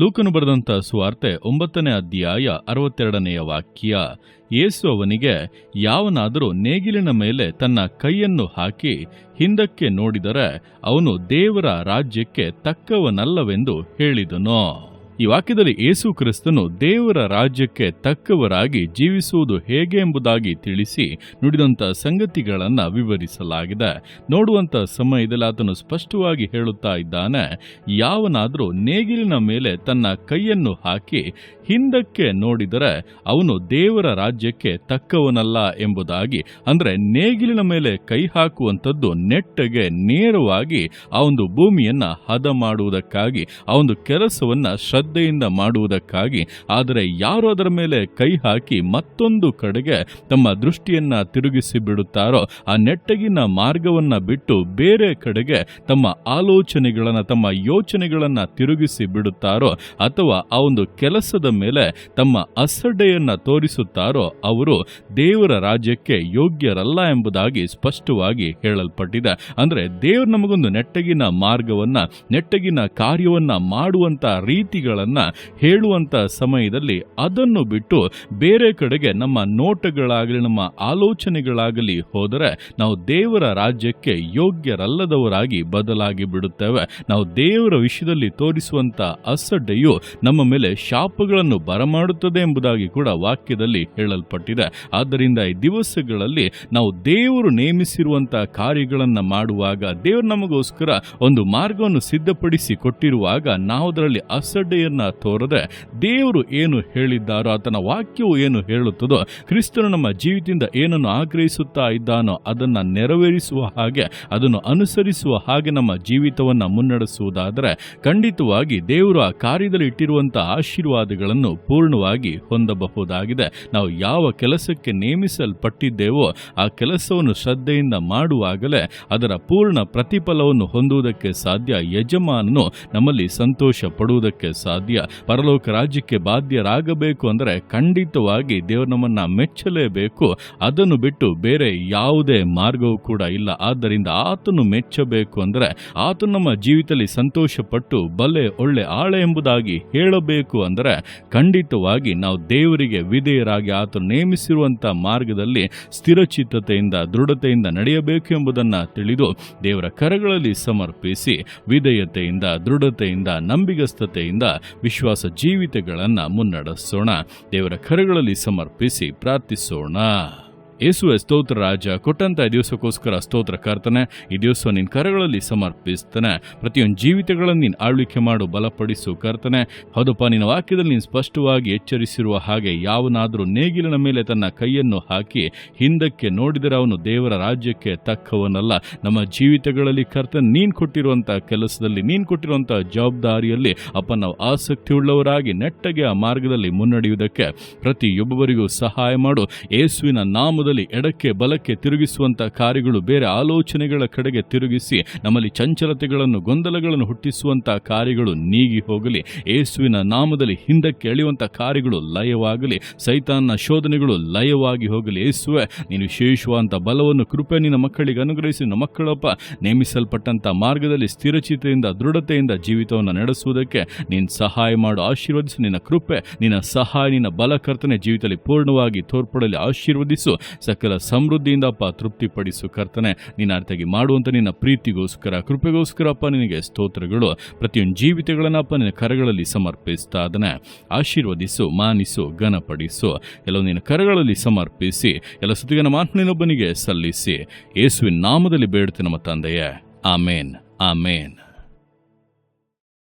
ಲೂಕನು ಬರೆದಂಥ ಸುವಾರ್ತೆ ಒಂಬತ್ತನೇ ಅಧ್ಯಾಯ ಅರವತ್ತೆರಡನೆಯ ವಾಕ್ಯ. ಯೇಸು ಅವನಿಗೆ, ಯಾವನಾದರೂ ನೇಗಿಲಿನ ಮೇಲೆ ತನ್ನ ಕೈಯನ್ನು ಹಾಕಿ ಹಿಂದಕ್ಕೆ ನೋಡಿದರೆ ಅವನು ದೇವರ ರಾಜ್ಯಕ್ಕೆ ತಕ್ಕವನಲ್ಲವೆಂದು ಹೇಳಿದನು. ಈ ವಾಕ್ಯದಲ್ಲಿ ಯೇಸು ಕ್ರಿಸ್ತನು ದೇವರ ರಾಜ್ಯಕ್ಕೆ ತಕ್ಕವರಾಗಿ ಜೀವಿಸುವುದು ಹೇಗೆ ಎಂಬುದಾಗಿ ತಿಳಿಸಿ ನುಡಿದಂಥ ಸಂಗತಿಗಳನ್ನು ವಿವರಿಸಲಾಗಿದೆ. ನೋಡುವಂಥ ಸಮಯದಲ್ಲಿ ಆತನು ಸ್ಪಷ್ಟವಾಗಿ ಹೇಳುತ್ತಾ ಇದ್ದಾನೆ, ಯಾವನಾದರೂ ನೇಗಿಲಿನ ಮೇಲೆ ತನ್ನ ಕೈಯನ್ನು ಹಾಕಿ ಹಿಂದಕ್ಕೆ ನೋಡಿದರೆ ಅವನು ದೇವರ ರಾಜ್ಯಕ್ಕೆ ತಕ್ಕವನಲ್ಲ ಎಂಬುದಾಗಿ, ಅಂದರೆ ನೇಗಿಲಿನ ಮೇಲೆ ಕೈ ಹಾಕುವಂಥದ್ದು ನೆಟ್ಟಗೆ ನೇರವಾಗಿ ಆ ಒಂದು ಭೂಮಿಯನ್ನು ಹದ ಮಾಡುವುದಕ್ಕಾಗಿ ಆ ಒಂದು ಕೆಲಸವನ್ನ ಶ್ರದ್ಧೆಯಿಂದ ಮಾಡುವುದಕ್ಕಾಗಿ, ಆದರೆ ಯಾರು ಅದರ ಮೇಲೆ ಕೈ ಹಾಕಿ ಮತ್ತೊಂದು ಕಡೆಗೆ ತಮ್ಮ ದೃಷ್ಟಿಯನ್ನ ತಿರುಗಿಸಿ ಬಿಡುತ್ತಾರೋ, ಆ ನೆಟ್ಟಗಿನ ಮಾರ್ಗವನ್ನ ಬಿಟ್ಟು ಬೇರೆ ಕಡೆಗೆ ತಮ್ಮ ಆಲೋಚನೆಗಳನ್ನ, ತಮ್ಮ ಯೋಚನೆಗಳನ್ನ ತಿರುಗಿಸಿ ಬಿಡುತ್ತಾರೋ, ಅಥವಾ ಆ ಒಂದು ಕೆಲಸದ ಮೇಲೆ ತಮ್ಮ ಅಸಡ್ಡೆಯನ್ನ ತೋರಿಸುತ್ತಾರೋ, ಅವರು ದೇವರ ರಾಜ್ಯಕ್ಕೆ ಯೋಗ್ಯರಲ್ಲ ಎಂಬುದಾಗಿ ಸ್ಪಷ್ಟವಾಗಿ ಹೇಳಲ್ಪಟ್ಟಿದೆ. ಅಂದ್ರೆ ದೇವರು ನಮಗೊಂದು ನೆಟ್ಟಗಿನ ಮಾರ್ಗವನ್ನ, ನೆಟ್ಟಗಿನ ಕಾರ್ಯವನ್ನ ಮಾಡುವಂತ ರೀತಿಗಳನ್ನ ಹೇಳುವಂತ ಸಮಯದಲ್ಲಿ ಅದನ್ನು ಬಿಟ್ಟು ಬೇರೆ ಕಡೆಗೆ ನಮ್ಮ ನೋಟಗಳಾಗಲಿ, ನಮ್ಮ ಆಲೋಚನೆಗಳಾಗಲಿ ಹೋದರೆ ನಾವು ದೇವರ ರಾಜ್ಯಕ್ಕೆ ಯೋಗ್ಯರಲ್ಲದವರಾಗಿ ಬದಲಾಗಿ ಬಿಡುತ್ತೇವೆ. ನಾವು ದೇವರ ವಿಷಯದಲ್ಲಿ ತೋರಿಸುವಂತ ಅಸಡ್ಡೆಯು ನಮ್ಮ ಮೇಲೆ ಶಾಪಗಳನ್ನು ಬರಮಾಡುತ್ತದೆ ಎಂಬುದಾಗಿ ಕೂಡ ವಾಕ್ಯದಲ್ಲಿ ಹೇಳಲ್ಪಟ್ಟಿದೆ. ಆದ್ದರಿಂದ ಈ ದಿವಸಗಳಲ್ಲಿ ನಾವು ದೇವರು ನೇಮಿಸಿರುವಂತಹ ಕಾರ್ಯಗಳನ್ನು ಮಾಡುವಾಗ ದೇವರು ನಮಗೋಸ್ಕರ ಒಂದು ಮಾರ್ಗವನ್ನು ಸಿದ್ಧಪಡಿಸಿ ಕೊಟ್ಟಿರುವಾಗ ನಾವು ಅದರಲ್ಲಿ ಅಸಡ್ಡೆಯನ್ನ ತೋರದೆ ದೇವರು ಏನು ಹೇಳಿದ್ದಾರೋ, ಆತನ ವಾಕ್ಯವು ಏನು ಹೇಳುತ್ತದೋ, ಕ್ರಿಸ್ತನು ನಮ್ಮ ಜೀವಿತದಿಂದ ಏನನ್ನು ಆಗ್ರಹಿಸುತ್ತಾ ಇದ್ದಾನೋ ಅದನ್ನ ನೆರವೇರಿಸುವ ಹಾಗೆ, ಅದನ್ನು ಅನುಸರಿಸುವ ಹಾಗೆ ನಮ್ಮ ಜೀವಿತವನ್ನ ಮುನ್ನಡೆಸುವುದಾದರೆ ಖಂಡಿತವಾಗಿ ದೇವರು ಆ ಕಾರ್ಯದಲ್ಲಿ ಇಟ್ಟಿರುವಂತಹ ಆಶೀರ್ವಾದಗಳನ್ನು ಪೂರ್ಣವಾಗಿ ಹೊಂದಬಹುದಾಗಿದೆ. ನಾವು ಯಾವ ಕೆಲಸಕ್ಕೆ ನೇಮಿಸಲ್ಪಟ್ಟಿದ್ದೇವೋ, ಆ ಕೆಲಸವನ್ನು ಶ್ರದ್ಧೆಯಿಂದ ಮಾಡುವಾಗಲೇ ಅದರ ಪೂರ್ಣ ಪ್ರತಿಫಲವನ್ನು ಹೊಂದುವುದಕ್ಕೆ ಸಾಧ್ಯ ಯಜಮಾನನು ನಮ್ಮಲ್ಲಿ ಸಂತೋಷ ಪಡುವುದಕ್ಕೆ ಪರಲೋಕ ರಾಜ್ಯಕ್ಕೆ ಬಾಧ್ಯರಾಗಬೇಕು ಅಂದರೆ ಖಂಡಿತವಾಗಿ ದೇವರು ನಮ್ಮನ್ನ ಮೆಚ್ಚಲೇಬೇಕು. ಅದನ್ನು ಬಿಟ್ಟು ಬೇರೆ ಯಾವುದೇ ಮಾರ್ಗವೂ ಕೂಡ ಇಲ್ಲ. ಆದ್ದರಿಂದ ಆತನು ಮೆಚ್ಚಬೇಕು ಅಂದರೆ ಆತನು ನಮ್ಮ ಜೀವಿತದಲ್ಲಿ ಸಂತೋಷಪಟ್ಟು ಬಲೆ, ಒಳ್ಳೆ ಆಳೆ ಎಂಬುದಾಗಿ ಹೇಳಬೇಕು ಅಂದರೆ ಖಂಡಿತವಾಗಿ ನಾವು ದೇವರಿಗೆ ವಿಧೇಯರಾಗಿ ಆತನು ನೇಮಿಸಿರುವಂಥ ಮಾರ್ಗದಲ್ಲಿ ಸ್ಥಿರಚಿತ್ತತೆಯಿಂದ, ದೃಢತೆಯಿಂದ ನಡೆಯಬೇಕು ಎಂಬುದನ್ನು ತಿಳಿದು ದೇವರ ಕರಗಳಲ್ಲಿ ಸಮರ್ಪಿಸಿ ವಿಧೇಯತೆಯಿಂದ, ದೃಢತೆಯಿಂದ, ನಂಬಿಗಸ್ತತೆಯಿಂದ ವಿಶ್ವಾಸ ಜೀವಿತಗಳನ್ನು ಮುನ್ನಡೆಸೋಣ. ದೇವರ ಕರಗಳಲ್ಲಿ ಸಮರ್ಪಿಸಿ ಪ್ರಾರ್ಥಿಸೋಣ. ಯೇಸುವೆ ಸ್ತೋತ್ರ ರಾಜ, ಕೊಟ್ಟಂತ ಈ ದಿವಸಕ್ಕೋಸ್ಕರ ಸ್ತೋತ್ರ ಕರ್ತನೆ, ಈ ದಿವಸ ನಿನ್ನ ಕರಗಳಲ್ಲಿ ಸಮರ್ಪಿಸ್ತಾನೆ. ಪ್ರತಿಯೊಂದು ಜೀವಿತಗಳನ್ನು ನೀನು ಆಳ್ವಿಕೆ ಮಾಡು, ಬಲಪಡಿಸು ಕರ್ತನೆ. ಹೌದಪ್ಪ, ನಿನ್ನ ವಾಕ್ಯದಲ್ಲಿ ನೀನು ಸ್ಪಷ್ಟವಾಗಿ ಎಚ್ಚರಿಸಿರುವ ಹಾಗೆ ಯಾವನಾದರೂ ನೇಗಿಲಿನ ಮೇಲೆ ತನ್ನ ಕೈಯನ್ನು ಹಾಕಿ ಹಿಂದಕ್ಕೆ ನೋಡಿದರೆ ಅವನು ದೇವರ ರಾಜ್ಯಕ್ಕೆ ತಕ್ಕವನಲ್ಲ. ನಮ್ಮ ಜೀವಿತಗಳಲ್ಲಿ ಕರ್ತನೆ, ನೀನು ಕೊಟ್ಟಿರುವಂಥ ಕೆಲಸದಲ್ಲಿ, ನೀನು ಕೊಟ್ಟಿರುವಂಥ ಜವಾಬ್ದಾರಿಯಲ್ಲಿ ಅಪ್ಪ ನಾವು ಆಸಕ್ತಿ ಉಳ್ಳವರಾಗಿ ನೆಟ್ಟಗೆ ಆ ಮಾರ್ಗದಲ್ಲಿ ಮುನ್ನಡೆಯುವುದಕ್ಕೆ ಪ್ರತಿಯೊಬ್ಬರಿಗೂ ಸಹಾಯ ಮಾಡು. ಯೇಸುವಿನ ನಾಮದಲ್ಲಿ ಎಡಕ್ಕೆ, ಬಲಕ್ಕೆ ತಿರುಗಿಸುವಂಥ ಕಾರ್ಯಗಳು ಬೇರೆ ಆಲೋಚನೆಗಳ ಕಡೆಗೆ ತಿರುಗಿಸಿ ನಮ್ಮಲ್ಲಿ ಚಂಚಲತೆಗಳನ್ನು, ಗೊಂದಲಗಳನ್ನು ಹುಟ್ಟಿಸುವಂಥ ಕಾರ್ಯಗಳು ನೀಗಿ ಹೋಗಲಿ. ಯೇಸುವಿನ ನಾಮದಲ್ಲಿ ಹಿಂದಕ್ಕೆ ಎಳೆಯುವಂಥ ಕಾರ್ಯಗಳು ಲಯವಾಗಲಿ. ಸೈತಾನ್ನ ಶೋಧನೆಗಳು ಲಯವಾಗಿ ಹೋಗಲಿ. ಯೇಸುವೆ ನೀನು ವಿಶೇಷವಾದಂಥ ಬಲವನ್ನು, ಕೃಪೆ ನಿನ್ನ ಮಕ್ಕಳಿಗೆ ಅನುಗ್ರಹಿಸಿ. ನಿನ್ನ ಮಕ್ಕಳಪ್ಪ ನೇಮಿಸಲ್ಪಟ್ಟಂಥ ಮಾರ್ಗದಲ್ಲಿ ಸ್ಥಿರಚಿತೆಯಿಂದ ದೃಢತೆಯಿಂದ ಜೀವಿತವನ್ನು ನಡೆಸುವುದಕ್ಕೆ ನೀನು ಸಹಾಯ ಮಾಡು. ಆಶೀರ್ವದಿಸು ನಿನ್ನ ಕೃಪೆ, ನಿನ್ನ ಸಹಾಯ, ನಿನ್ನ ಬಲಕರ್ತನೆ ಜೀವಿತದಲ್ಲಿ ಪೂರ್ಣವಾಗಿ ತೋರ್ಪಡಲಿ. ಆಶೀರ್ವದಿಸು. ಸಕಲ ಸಮೃದ್ಧಿಯಿಂದ ಅಪ್ಪ ತೃಪ್ತಿಪಡಿಸು ಕರ್ತನೆ. ನೀನು ಅರ್ಥಾಗಿ ಮಾಡುವಂಥ ನಿನ್ನ ಪ್ರೀತಿಗೋಸ್ಕರ ಕೃಪೆಗೋಸ್ಕರಪ್ಪ ನಿನಗೆ ಸ್ತೋತ್ರಗಳು. ಪ್ರತಿಯೊಂದು ಜೀವಿತಗಳನ್ನಪ್ಪ ನಿನ್ನ ಕರಗಳಲ್ಲಿ ಸಮರ್ಪಿಸ್ತಾ ಅದನ್ನ ಆಶೀರ್ವದಿಸು, ಮಾನಿಸು, ಘನಪಡಿಸು. ಎಲ್ಲವೂ ನಿನ್ನ ಕರಗಳಲ್ಲಿ ಸಮರ್ಪಿಸಿ, ಎಲ್ಲ ಸುತ್ತಿಗೆ ನಮ್ಮ ಆತ್ಮನಿನೊಬ್ಬನಿಗೆ ಸಲ್ಲಿಸಿ. ಯೇಸುವಿನ ನಾಮದಲ್ಲಿ ಬೇಡುತ್ತೆ ನಮ್ಮ ತಂದೆಯೇ. ಆಮೇನ್ ಆಮೇನ್.